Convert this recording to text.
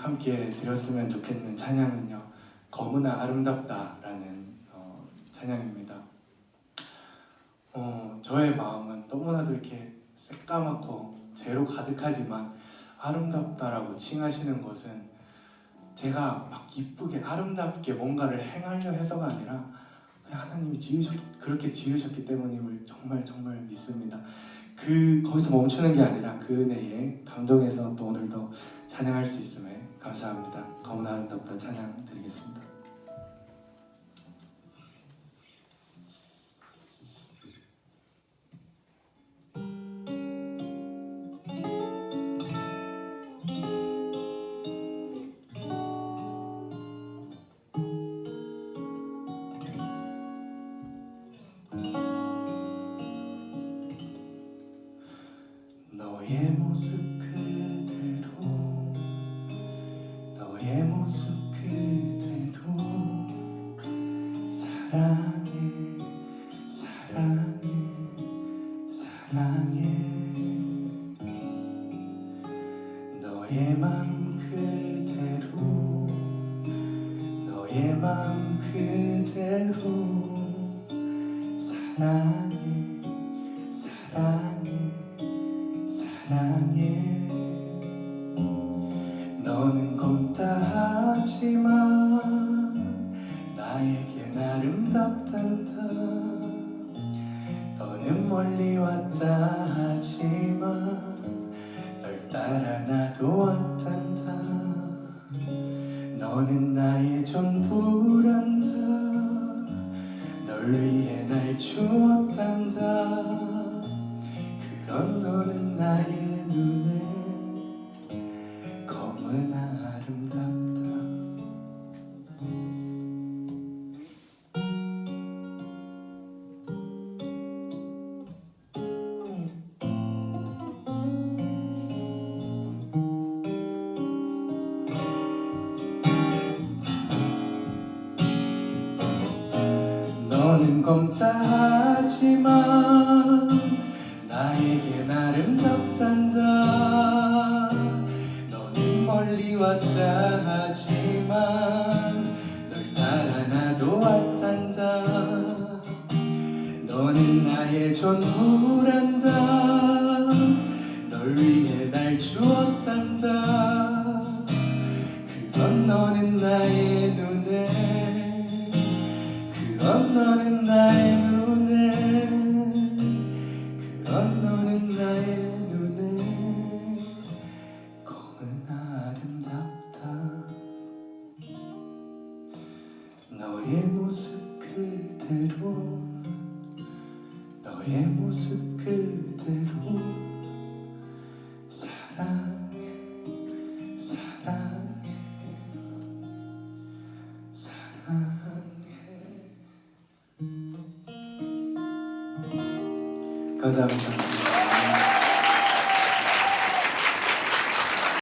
함께 드렸으면 좋겠는 찬양은요 거무나 아름답다라는 어, 찬양입니다. 어, 저의 마음은 너무나도 이렇게 새까맣고 죄로 가득하지만 아름답다라고 칭하시는 것은 제가 막 이쁘게 아름답게 뭔가를 행하려 해서가 아니라 하나님이 지으셨 그렇게 지으셨기 때문임을 정말 정말 믿습니다. 그 거기서 멈추는 게 아니라 그 은혜에 감동해서 또 오늘도 찬양할 수 있음에 감사합니다. 거무나 아름답다 찬양 드리겠습니다. 너의 모습 사랑해 사랑해 사랑해. 너의 맘 그대로 너의 맘 그대로. 사랑해 사랑해 사랑해. 너는 검다 하지만 나에겐 아름답단다 너는 멀리 왔다 하지만 널 따라 나도 왔단다. 너는 나의 전부란다. 널 위해 날 주었단다. 그런 너는 나의 너는 검다 하지만 나에겐 아름답단다. 너는 멀리 왔다 하지만 널 따라 나도 왔단다. 너는 나의 전부란다. 널 위해 날 주었단다 그런 너는 나의 눈에 그런 너는 나의 눈에 검은 아름답다. 너의 모습 그대로 너의 모습 감사합니다.